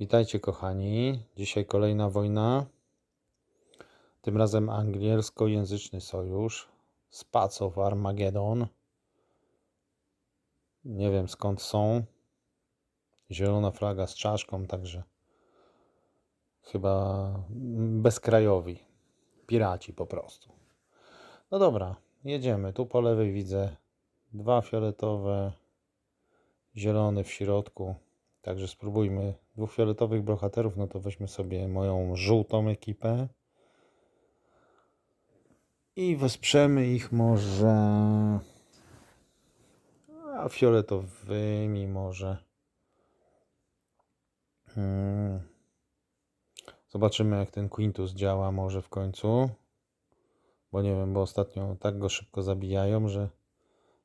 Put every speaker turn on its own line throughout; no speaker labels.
Witajcie kochani. Dzisiaj kolejna wojna. Tym razem angielskojęzyczny sojusz. Spats of Armageddon. Nie wiem skąd są. Zielona flaga z czaszką, także chyba bezkrajowi. Piraci po prostu. No dobra, jedziemy. Tu po lewej widzę dwa fioletowe, zielony w środku. Także spróbujmy dwóch fioletowych bohaterów, no to weźmy sobie moją żółtą ekipę. I wesprzemy ich może a fioletowymi może. Hmm. Zobaczymy jak ten Quintus działa może w końcu. Bo nie wiem, bo ostatnio tak go szybko zabijają, że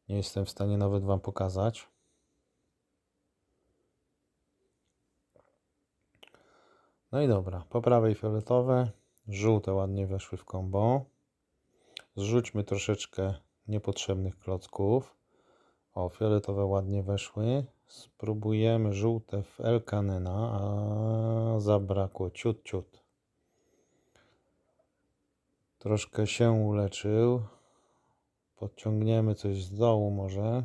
nie jestem w stanie nawet wam pokazać. No i dobra, po prawej fioletowe, żółte ładnie weszły w combo. Zrzućmy troszeczkę niepotrzebnych klocków. O, fioletowe ładnie weszły. Spróbujemy żółte w El Canena, a zabrakło ciut ciut. Troszkę się uleczył. Podciągniemy coś z dołu może.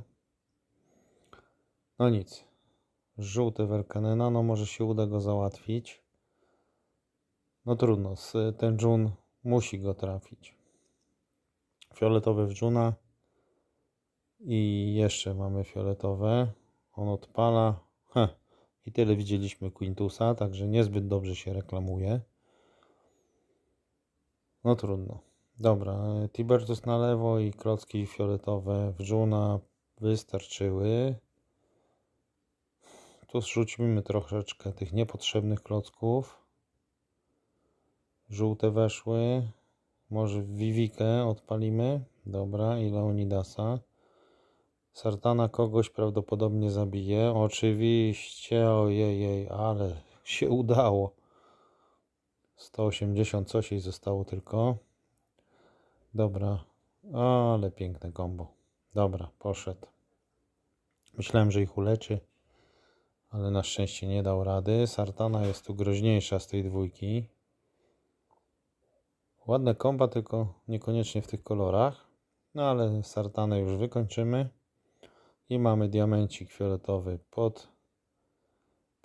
No nic. Żółte w El Canena, no może się uda go załatwić. No trudno, ten Jun musi go trafić. Fioletowe w Juna. I jeszcze mamy fioletowe. On odpala. Heh. I tyle widzieliśmy Quintusa, także niezbyt dobrze się reklamuje. No trudno. Dobra, Tibertus na lewo i klocki fioletowe w Juna wystarczyły. Tu zrzucimy troszeczkę tych niepotrzebnych klocków. Żółte weszły. Może Vivikę odpalimy. Dobra, i Leonidasa. Sartana kogoś prawdopodobnie zabije. Oczywiście, ojej, ale się udało. 180 coś jej zostało tylko. Dobra, ale piękne kombo. Dobra, poszedł. Myślałem, że ich uleczy, ale na szczęście nie dał rady. Sartana jest tu groźniejsza z tej dwójki. Ładne komba, tylko niekoniecznie w tych kolorach. No ale Sartanę już wykończymy. I mamy diamencik fioletowy pod...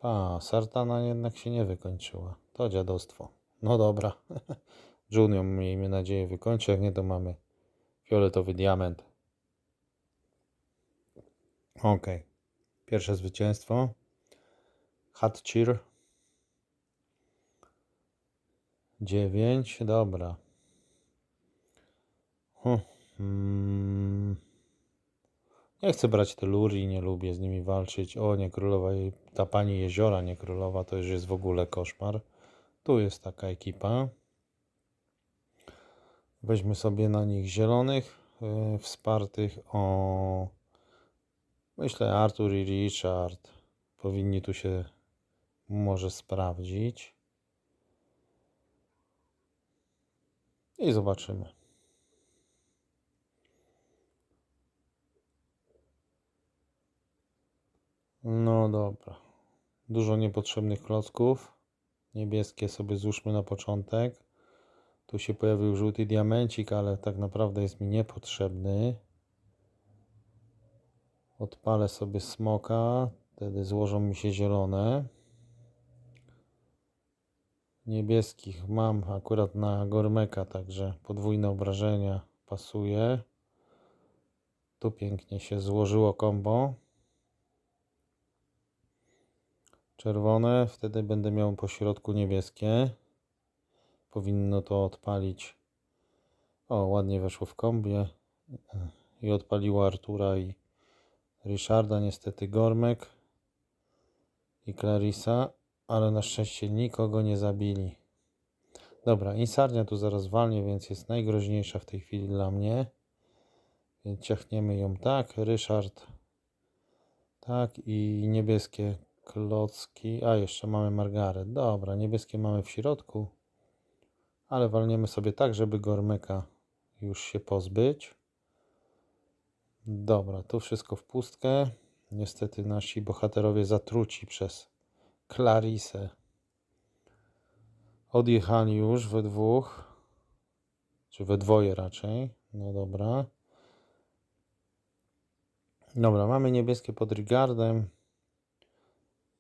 A, Sartana jednak się nie wykończyła. To dziadostwo. No dobra. Junior miejmy nadzieję wykończy, jak nie to mamy fioletowy diament. Ok. Pierwsze zwycięstwo. Hatchir. 9. Dobra. Hm. Mm. Nie chcę brać teluri, nie lubię z nimi walczyć. O, nie królowa, ta pani jeziora, nie królowa, to już jest w ogóle koszmar. Tu jest taka ekipa. Weźmy sobie na nich zielonych, yy, wspartych o. Myślę, Arthur i Richard powinni tu się może sprawdzić. I zobaczymy. No dobra. Dużo niepotrzebnych klocków. Niebieskie sobie złóżmy na początek. Tu się pojawił żółty diamencik, ale tak naprawdę jest mi niepotrzebny. Odpalę sobie smoka. Wtedy złożą mi się zielone. Niebieskich mam akurat na Gormeka, także podwójne obrażenia pasuje. Tu pięknie się złożyło kombo. Czerwone, wtedy będę miał po środku niebieskie. Powinno to odpalić. O, ładnie weszło w kombie. I odpaliło Artura i Ryszarda. Niestety Gormek i Clarissa, ale na szczęście nikogo nie zabili. Dobra, Insarnia tu zaraz walnie, więc jest najgroźniejsza w tej chwili dla mnie. Więc ciachniemy ją tak. Ryszard. Tak i niebieskie klocki. A jeszcze mamy Margaret. Dobra, niebieskie mamy w środku. Ale walniemy sobie tak, żeby Gormeka już się pozbyć. Dobra, tu wszystko w pustkę. Niestety nasi bohaterowie zatruci przez Clarisę. Odjechali już we dwóch, czy we dwoje raczej. No dobra. Dobra, mamy niebieskie pod Rigardem.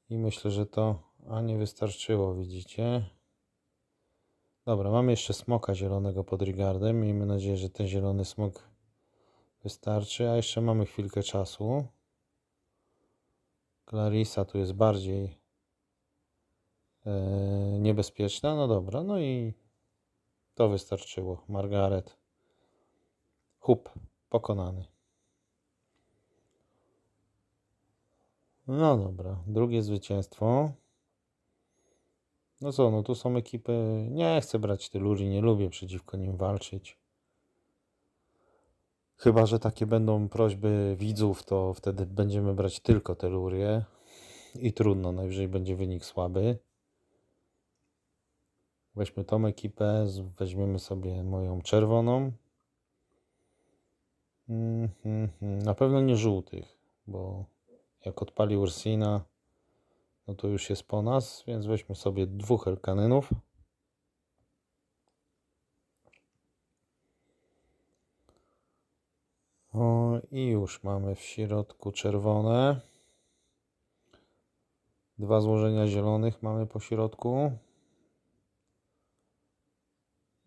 I myślę, że to a nie wystarczyło, widzicie. Dobra, mamy jeszcze smoka zielonego pod Rigardem. Miejmy nadzieję, że ten zielony smok wystarczy. A jeszcze mamy chwilkę czasu. Clarissa tu jest bardziej niebezpieczna. No dobra, no i to wystarczyło. Margaret. Hup, pokonany. No dobra, drugie zwycięstwo. No co, no tu są ekipy. Nie chcę brać Teluri, nie lubię przeciwko nim walczyć. Chyba, że takie będą prośby widzów, to wtedy będziemy brać tylko Telurię. I trudno, najwyżej będzie wynik słaby. Weźmy tą ekipę, weźmiemy sobie moją czerwoną. Mhm, Na pewno nie żółtych, bo jak odpali Ursina, no to już jest po nas, więc weźmy sobie dwóch Elkanynów. O, i już mamy w środku czerwone. Dwa złożenia zielonych mamy po środku.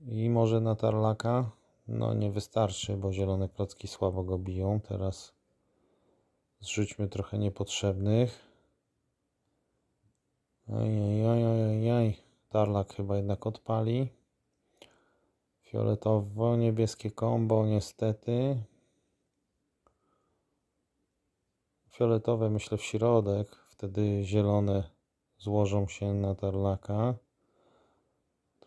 I może na tarlaka. No nie wystarczy, bo zielone klocki słabo go biją. Teraz zrzućmy trochę niepotrzebnych. Ojej, Tarlak chyba jednak odpali. Fioletowo-niebieskie kombo, niestety. Fioletowe myślę w środek, wtedy zielone złożą się na Tarlaka.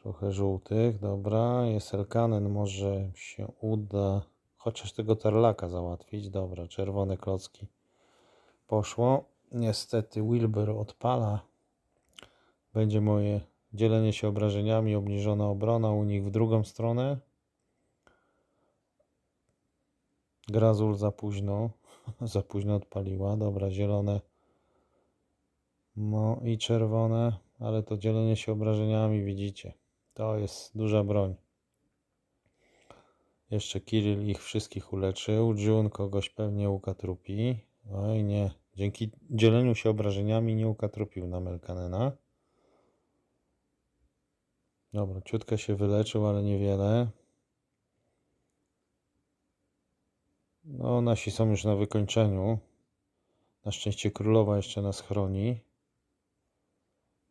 Trochę żółtych, dobra. Jest Elkanen, może się uda chociaż tego Tarlaka załatwić. Dobra, czerwone klocki poszło. Niestety Wilbur odpala. Będzie moje dzielenie się obrażeniami, obniżona obrona u nich w drugą stronę. Grazul za późno. za późno odpaliła. Dobra, zielone. No i czerwone, ale to dzielenie się obrażeniami widzicie. To jest duża broń. Jeszcze Kirill ich wszystkich uleczył. Jun kogoś pewnie ukatrupi. Oj nie. Dzięki dzieleniu się obrażeniami nie ukatrupił nam Elkanena. Dobra, ciutkę się wyleczył, ale niewiele. No, nasi są już na wykończeniu. Na szczęście królowa jeszcze nas chroni.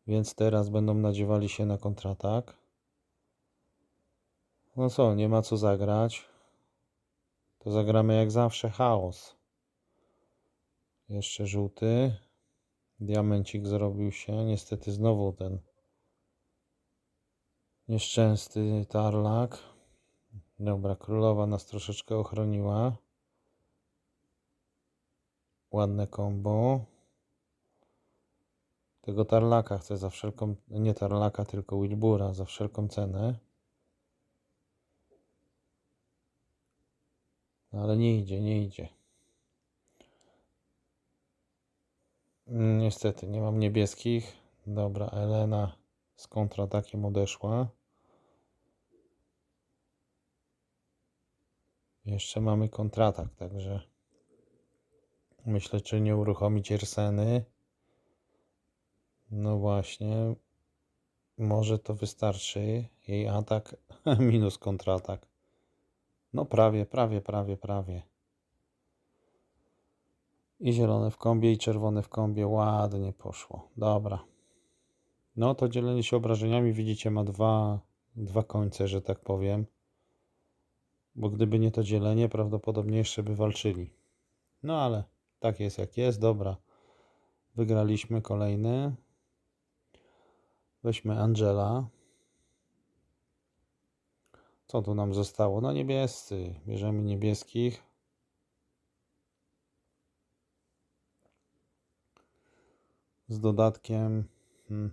Więc teraz będą nadziewali się na kontratak. No co, nie ma co zagrać. To zagramy jak zawsze chaos. Jeszcze żółty. Diamencik zrobił się. Niestety znowu ten nieszczęsny tarlak. Dobra, królowa nas troszeczkę ochroniła. Ładne kombo. Tego tarlaka chcę za wszelką. Nie tarlaka, tylko Wilbura za wszelką cenę. No ale nie idzie, nie idzie. Mm, Niestety, nie mam niebieskich. Dobra, Elena z kontratakiem odeszła. Jeszcze mamy kontratak, także myślę, czy nie uruchomić Erseny. No właśnie, może to wystarczy. Jej atak minus kontratak. No prawie, prawie, prawie, prawie. I zielone w kąbie, i czerwone w kąbie. Ładnie poszło. Dobra. No to dzielenie się obrażeniami, widzicie, ma dwa, dwa końce, że tak powiem. Bo gdyby nie to dzielenie, prawdopodobnie jeszcze by walczyli. No ale tak jest jak jest. Dobra. Wygraliśmy kolejny. Weźmy Angela. Co tu nam zostało? No niebiescy. Bierzemy niebieskich. Z dodatkiem. Hmm.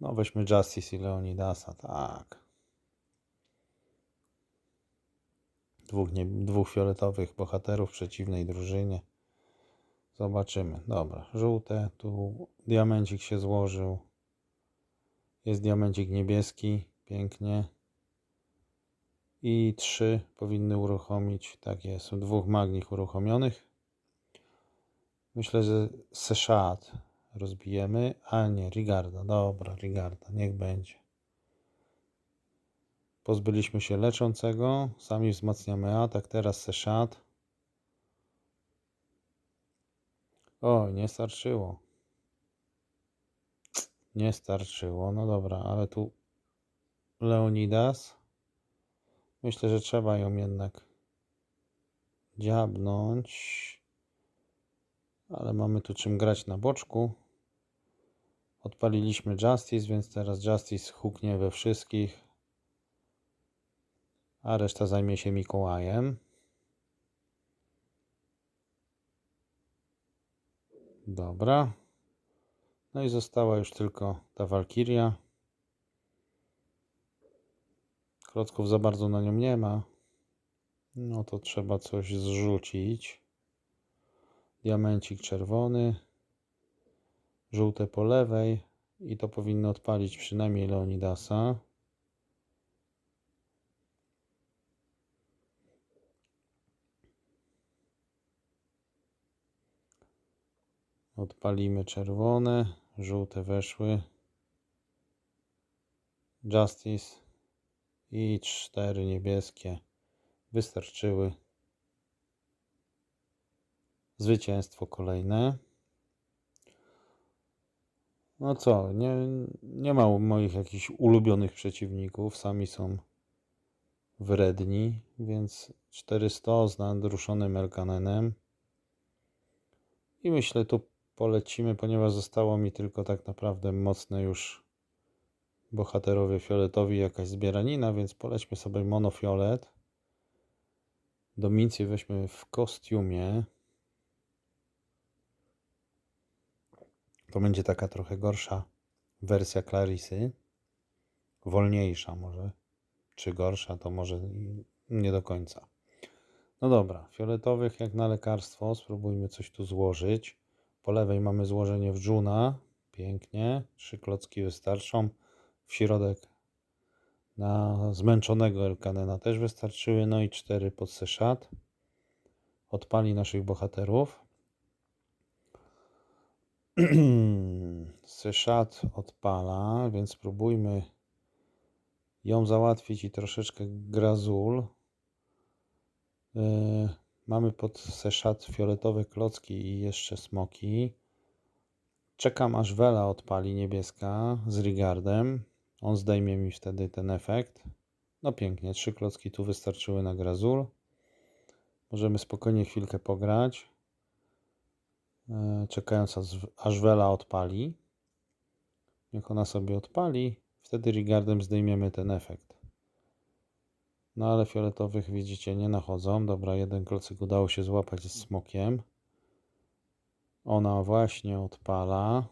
No weźmy Justice i Leonidasa. Tak. Dwóch, nie, dwóch fioletowych bohaterów przeciwnej drużynie. Zobaczymy. Dobra, żółte, tu diamencik się złożył. Jest diamencik niebieski, pięknie. I trzy powinny uruchomić. Tak jest, dwóch magnich uruchomionych. Myślę, że Seszat rozbijemy, a nie, Rigarda. Dobra, Rigarda, niech będzie. Pozbyliśmy się leczącego, sami wzmacniamy atak, teraz Seszat. O, nie starczyło. Nie starczyło, no dobra, ale tu Leonidas. Myślę, że trzeba ją jednak dziabnąć. Ale mamy tu czym grać na boczku. Odpaliliśmy Justice, więc teraz Justice huknie we wszystkich. A reszta zajmie się Mikołajem. Dobra. No i została już tylko ta Walkiria. Klocków za bardzo na nią nie ma. No to trzeba coś zrzucić. Diamencik czerwony. Żółte po lewej. I to powinno odpalić przynajmniej Leonidasa. Odpalimy czerwone, żółte weszły. Justice i cztery niebieskie wystarczyły. Zwycięstwo kolejne. No co, nie, nie ma moich jakichś ulubionych przeciwników, sami są wredni, więc 400 z nadruszonym Elkanenem. I myślę, tu polecimy, ponieważ zostało mi tylko tak naprawdę mocne już bohaterowie fioletowi, jakaś zbieranina, więc polećmy sobie monofiolet. Dominicję weźmy w kostiumie. To będzie taka trochę gorsza wersja Clarisy. Wolniejsza może. Czy gorsza, to może nie do końca. No dobra, fioletowych jak na lekarstwo. Spróbujmy coś tu złożyć. Po lewej mamy złożenie w Juna. Pięknie. Trzy klocki wystarczą. W środek na zmęczonego Elkanena też wystarczyły. No i cztery pod Seszat. Odpali naszych bohaterów. Seszat odpala, więc spróbujmy ją załatwić i troszeczkę grazul. Yy, mamy pod Seszat fioletowe klocki i jeszcze smoki. Czekam aż Wela odpali niebieska z Rigardem. On zdejmie mi wtedy ten efekt. No pięknie, trzy klocki tu wystarczyły na grazul. Możemy spokojnie chwilkę pograć. Yy, czekając aż Wela odpali. Niech ona sobie odpali. Wtedy Rigardem zdejmiemy ten efekt. No ale fioletowych widzicie nie nachodzą. Dobra, jeden klocek udało się złapać z smokiem. Ona właśnie odpala.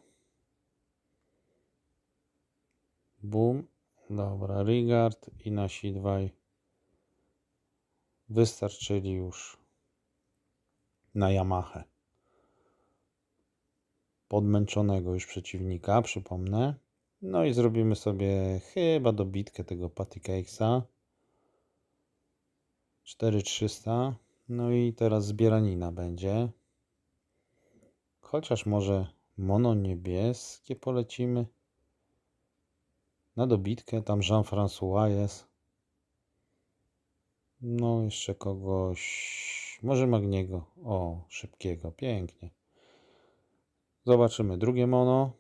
Bum. Dobra, Rigard i nasi dwaj wystarczyli już na Yamaha. Podmęczonego już przeciwnika, przypomnę. No i zrobimy sobie chyba dobitkę tego Patty Cakesa. 4300. No i teraz zbieranina będzie. Chociaż może mono niebieskie polecimy. Na dobitkę tam Jean-François jest. No jeszcze kogoś. Może Magniego. O, szybkiego. Pięknie. Zobaczymy drugie mono.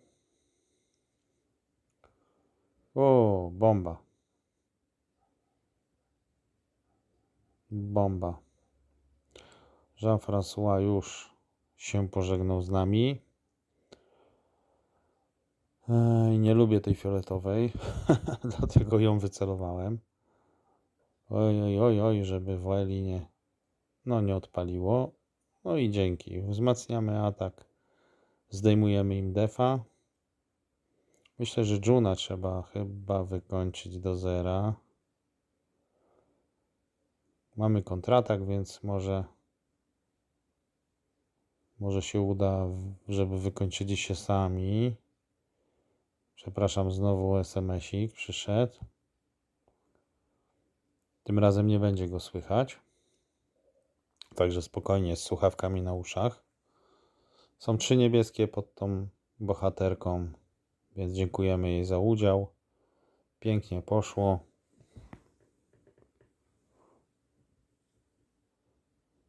O, bomba. Bomba. Jean-François już się pożegnał z nami. Nie lubię tej fioletowej, dlatego ją wycelowałem. Oj, oj, oj, oj, żeby w nie, no nie odpaliło. No i dzięki. Wzmacniamy atak. Zdejmujemy im defa. Myślę, że Juna trzeba chyba wykończyć do zera. Mamy kontratak, więc może Może się uda, żeby wykończyli się sami. Przepraszam, znowu SMS-ik przyszedł. Tym razem nie będzie go słychać. Także spokojnie, z słuchawkami na uszach. Są trzy niebieskie pod tą bohaterką, więc dziękujemy jej za udział. Pięknie poszło.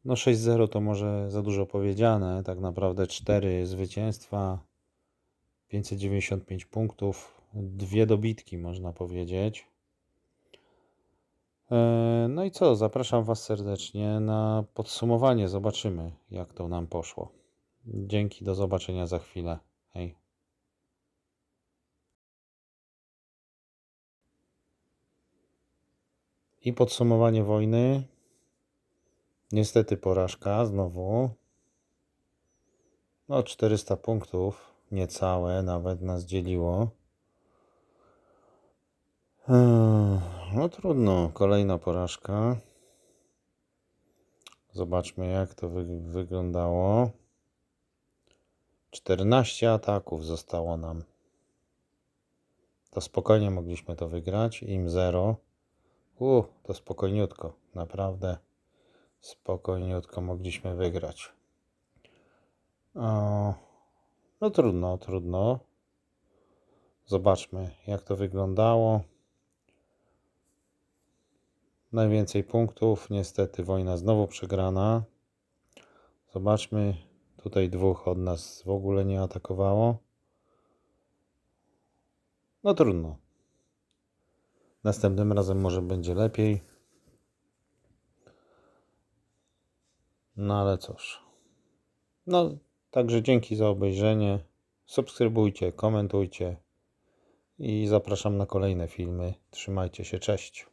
No 6-0 to może za dużo powiedziane. Tak naprawdę 4 zwycięstwa, 595 punktów, dwie dobitki można powiedzieć. E, No i co? Zapraszam Was serdecznie na podsumowanie. Zobaczymy, jak to nam poszło. Dzięki, do zobaczenia za chwilę. Hej. I podsumowanie wojny. Niestety porażka znowu. No 400 punktów, niecałe nawet nas dzieliło. No trudno, kolejna porażka. Zobaczmy jak to wy wyglądało. 14 ataków zostało nam. To spokojnie mogliśmy to wygrać. Im 0. Uh, to spokojniutko, naprawdę spokojniutko mogliśmy wygrać. O, no trudno, trudno. Zobaczmy, jak to wyglądało. Najwięcej punktów. Niestety wojna znowu przegrana. Zobaczmy. Tutaj dwóch od nas w ogóle nie atakowało. No trudno. Następnym razem może będzie lepiej. No ale cóż. No, także dzięki za obejrzenie. Subskrybujcie, komentujcie i zapraszam na kolejne filmy. Trzymajcie się, cześć.